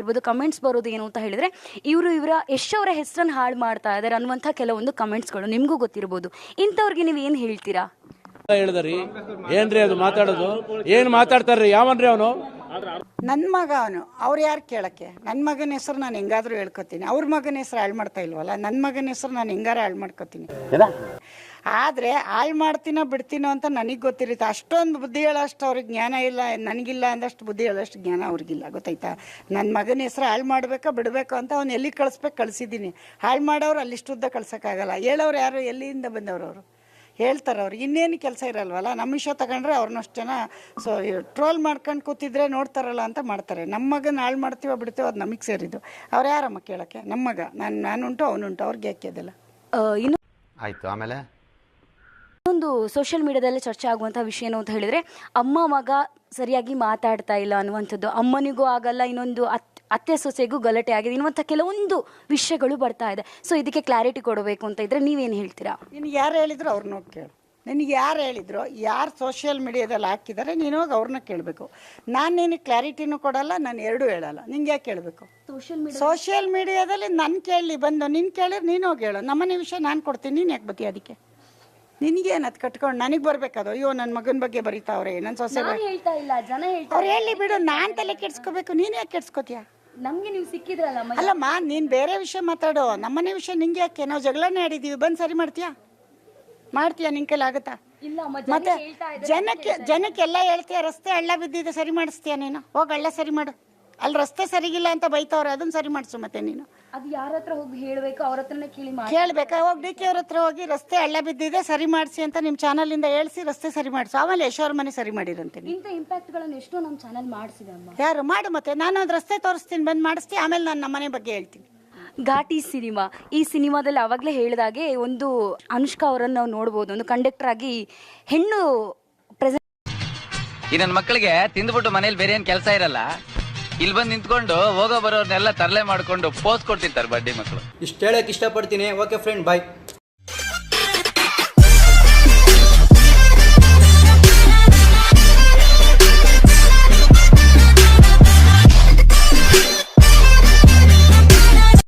ಇರ್ಬೋದು ಕಮೆಂಟ್ಸ್ ಬರೋದು ಏನು ಅಂತ ಹೇಳಿದ್ರೆ ಇವರು ಇವರ ಯಶ್ ಅವರ ಹೆಸರನ್ನು ಹಾಳು ಮಾಡ್ತಾ ಇದ್ದಾರೆ ಅನ್ನುವಂಥ ಕೆಲವೊಂದು ಕಮೆಂಟ್ಸ್ಗಳು ನಿಮಗೂ ಗೊತ್ತಿರ್ಬೋದು. ಇಂಥವ್ರಿಗೆ ನೀವು ಏನು ಹೇಳ್ತೀರಾ? ಹೇಳಿದ್ರಿ ಏನ್ರಿ ಅದು ಮಾತಾಡೋದು? ಏನ್ ಮಾತಾಡ್ತಾರ್ರಿ? ಯಾವನ್ರಿ ಅವನು? ನನ್ನ ಮಗ ಅವನು. ಅವ್ರು ಯಾರು ಕೇಳಕ್ಕೆ? ನನ್ನ ಮಗನ ಹೆಸರು ನಾನು ಹೆಂಗಾದ್ರೂ ಹೇಳ್ಕೊತೀನಿ. ಅವ್ರ ಮಗನ ಹೆಸರು ಹಾಳು ಮಾಡ್ತಾ ಇಲ್ವಲ್ಲ ನನ್ನ ಮಗನ ಹೆಸರು ನಾನು ಹೆಂಗಾರ ಹಾಳು ಮಾಡ್ಕೊತೀನಿ. ಆದರೆ ಹಾಳು ಮಾಡ್ತೀನೋ ಬಿಡ್ತೀನೋ ಅಂತ ನನಗೆ ಗೊತ್ತಿರುತ್ತೆ. ಅಷ್ಟೊಂದು ಬುದ್ಧಿ ಹೇಳೋಷ್ಟು ಅವ್ರಿಗೆ ಜ್ಞಾನ ಇಲ್ಲ ನನಗಿಲ್ಲ ಅಂದಷ್ಟು ಬುದ್ಧಿ ಹೇಳೋಷ್ಟು ಜ್ಞಾನ ಅವ್ರಿಗಿಲ್ಲ. ಗೊತ್ತಾಯ್ತಾ? ನನ್ನ ಮಗನ ಹೆಸರು ಹಾಳು ಮಾಡಬೇಕಾ ಬಿಡಬೇಕು ಅಂತ ಅವ್ನು ಎಲ್ಲಿ ಕಳಿಸ್ಬೇಕು ಕಳಿಸಿದ್ದೀನಿ. ಹಾಳು ಮಾಡೋರು ಅಲ್ಲಿಷ್ಟುದ್ದ ಕಳ್ಸೋಕ್ಕಾಗಲ್ಲ. ಹೇಳೋರು ಯಾರು? ಎಲ್ಲಿಂದ ಬಂದವರು ಅವರು? ಹೇಳ್ತಾರೆ ಅವ್ರು. ಇನ್ನೇನು ಕೆಲಸ ಇರಲ್ವಲ್ಲ? ನಮ್ಮ ವಿಷಯ ತಗೊಂಡ್ರೆ ಅವ್ರನ್ನಷ್ಟು ಜನ ಸೊ ಟ್ರೋಲ್ ಮಾಡ್ಕೊಂಡು ಕೂತಿದ್ರೆ ನೋಡ್ತಾರಲ್ಲ ಅಂತ ಮಾಡ್ತಾರೆ. ನಮ್ಮ ಮಗನ ಹಾಳು ಮಾಡ್ತೀವೋ ಬಿಡ್ತೀವೋ ಅದು ನಮಗೆ ಸೇರಿದ್ದು. ಅವ್ರು ಯಾರಮ್ಮ ಕೇಳೋಕ್ಕೆ? ನಮ್ಮ ಮಗ. ನಾನು ನಾನುಂಟು ಅವನುಂಟು. ಅವ್ರಿಗೆ ಯಾಕೆ ಅದೆಲ್ಲ ಇನ್ನು ಆಯಿತು ಆಮೇಲೆ? ಇನ್ನೊಂದು ಸೋಷಿಯಲ್ ಮೀಡಿಯಾದಲ್ಲಿ ಚರ್ಚೆ ಆಗುವಂಥ ವಿಷಯ ಏನು ಅಂತ ಹೇಳಿದ್ರೆ ಅಮ್ಮ ಮಗ ಸರಿಯಾಗಿ ಮಾತಾಡ್ತಾ ಇಲ್ಲ ಅನ್ನುವಂಥದ್ದು. ಅಮ್ಮನಿಗೂ ಆಗಲ್ಲ ಇನ್ನೊಂದು ಅತ್ ಅತ್ತೆ ಸೊಸೆಗೂ ಗಲಾಟೆ ಆಗಿದೆ ಇನ್ನುವಂಥ ಕೆಲವೊಂದು ವಿಷಯಗಳು ಬರ್ತಾ ಇದೆ. ಸೊ ಇದಕ್ಕೆ ಕ್ಲಾರಿಟಿ ಕೊಡಬೇಕು ಅಂತ ಇದ್ರೆ ನೀವೇನು ಹೇಳ್ತೀರಾ? ನೀನು ಯಾರು ಹೇಳಿದ್ರು ಅವ್ರನ್ನ ಕೇಳು. ನಿನಗೆ ಯಾರು ಹೇಳಿದ್ರು ಯಾರು ಸೋಷಿಯಲ್ ಮೀಡಿಯಾದಲ್ಲಿ ಹಾಕಿದ್ದಾರೆ ನೀನು ಹೋಗಿ ಅವ್ರನ್ನ ಕೇಳಬೇಕು. ನಾನು ನಿನಗೆ ಕ್ಲಾರಿಟಿನೂ ಕೊಡಲ್ಲ ನಾನು ಎರಡೂ ಹೇಳಲ್ಲ. ನಿಂಗೆ ಯಾಕೆ ಕೇಳಬೇಕು ಸೋಷಿಯಲ್ ಸೋಷಿಯಲ್ ಮೀಡಿಯಾದಲ್ಲಿ ನನ್ನ ಕೇಳಿ ಬಂದು ನಿನ್ನ ಕೇಳಿದ್ರೆ ನೀನು ಹೋಗಿ ಹೇಳು. ನಮ್ಮನೆ ವಿಷಯ ನಾನು ಕೊಡ್ತೀನಿ ನೀನು ಯಾಕೆ ಬತ್ತಿ ಅದಕ್ಕೆ? ನಿನಗೇನು ಅದು ಕಟ್ಕೊಂಡು ನನಗೆ ಬರಬೇಕದು? ಅಯ್ಯೋ ನನ್ನ ಮಗನ ಬಗ್ಗೆ ಬರೀತಾವ್ರೆ ನನ್ನ ಸೊಸೆ ಹೇಳ್ತಾ ಇಲ್ಲ ಜನ ಹೇಳ್ತಾ ಅವ್ರು ಹೇಳಿ ಬಿಡು ನಾನು ತಲೆ ಕೆಡ್ಸ್ಕೋಬೇಕು ನೀನು ಯಾಕೆ ಕೆಡ್ಸ್ಕೋತೀಯ? ನಮ್ಗೆ ನೀವು ಸಿಕ್ಕಿದ್ರಲ್ಲ ಅಲ್ಲಮ್ಮ ನೀನು ಬೇರೆ ವಿಷಯ ಮಾತಾಡು. ನಮ್ಮನೆ ವಿಷಯ ನಿಂಗೆ ಯಾಕೆ? ನಾವು ಜಗಳನೇ ಆಡಿದ್ದೀವಿ ಬಂದು ಸರಿ ಮಾಡ್ತೀಯಾ? ಮಾಡ್ತೀಯಾ? ನಿನ್ ಕೈಲಿ ಆಗುತ್ತಾ? ಇಲ್ಲ ಅಮ್ಮ ಮತ್ತೆ ಜನಕ್ಕೆ ಜನಕ್ಕೆ ಎಲ್ಲ ಹೇಳ್ತೀಯ ರಸ್ತೆ ಹಳ್ಳ ಬಿದ್ದಿದೆ ಸರಿ ಮಾಡಿಸ್ತೀಯ ನೀನು? ಹೋಗಿ ಹಳ್ಳ ಸರಿ ಮಾಡು. ಅಲ್ಲಿ ರಸ್ತೆ ಸರಿಗಿಲ್ಲ ಅಂತ ಬೈತಾವ್ರೆ ಅದನ್ನ ಸರಿ ಮಾಡಿಸು ಮತ್ತೆ ನೀನು. ಅದು ಯಾರ ಹತ್ರ ಹೋಗಿ ಹೇಳಬೇಕು ಅವ್ರ ಹತ್ರನೇ ಕೇಳಿ ಮಾಡಿ ಕೇಳ್ಬೇಕಾ? ಹೋಗಿ ಡಿ ಕೆ ಅವ್ರ ಹತ್ರ ಹೋಗಿ ರಸ್ತೆ ಹಳ್ಳ ಬಿದ್ದಿದೆ ಸರಿ ಮಾಡಿಸಿ ಅಂತ ನಿಮ್ಮ ಚಾನಲಿಂದ ಹೇಳಿಸಿ ರಸ್ತೆ ಸರಿ ಮಾಡಿಸು. ಆಮೇಲೆ ಯಶೋರ್ ಮನೆ ಸರಿ ಮಾಡಿರಂತೆ ಇಂತ ಇಂಥ ಇಂಪ್ಯಾಕ್ಟ್ಗಳನ್ನು ಎಷ್ಟು ನಮ್ಮ ಚಾನಲ್ ಮಾಡಿಸಿದೆ ಅಮ್ಮ. ಯಾರು? ಮಾಡು ಮತ್ತೆ. ನಾನು ಒಂದು ರಸ್ತೆ ತೋರಿಸ್ತೀನಿ ಬಂದು ಮಾಡಿಸ್ತೀನಿ ಆಮೇಲೆ ನಾನು ನಮ್ಮನೆ ಬಗ್ಗೆ ಹೇಳ್ತೀನಿ. ಘಾಟಿ ಸಿನಿಮಾ. ಈ ಸಿನಿಮಾದಲ್ಲಿ ಅವಾಗಲೇ ಹೇಳಿದಾಗೆ ಒಂದು ಅನುಷ್ಕಾ ಅವರನ್ನು ನಾವು ನೋಡ್ಬೋದು. ಒಂದು ಕಂಡಕ್ಟರ್ ಆಗಿ ಹೆಣ್ಣು ಪ್ರೆಸೆಂಟ್ ಈ ನನ್ನ ಮಕ್ಕಳಿಗೆ ತಿಂದ್ಬಿಟ್ಟು ಮನೇಲಿ ಬೇರೆ ಏನು ಕೆಲಸ ಇರಲ್ಲ? ಇಲ್ಲಿ ಬಂದು ನಿಂತ್ಕೊಂಡು ಹೋಗೋ ಬರೋರ್ನೆಲ್ಲ ತರಲೆ ಮಾಡ್ಕೊಂಡು ಪೋಸ್ ಕೊಡ್ತಿರ್ತಾರೆ ಬಡ್ಡಿ ಮಕ್ಕಳು ಇಷ್ಟು ಹೇಳಕ್ ಇಷ್ಟಪಡ್ತೀನಿ. Okay friend bye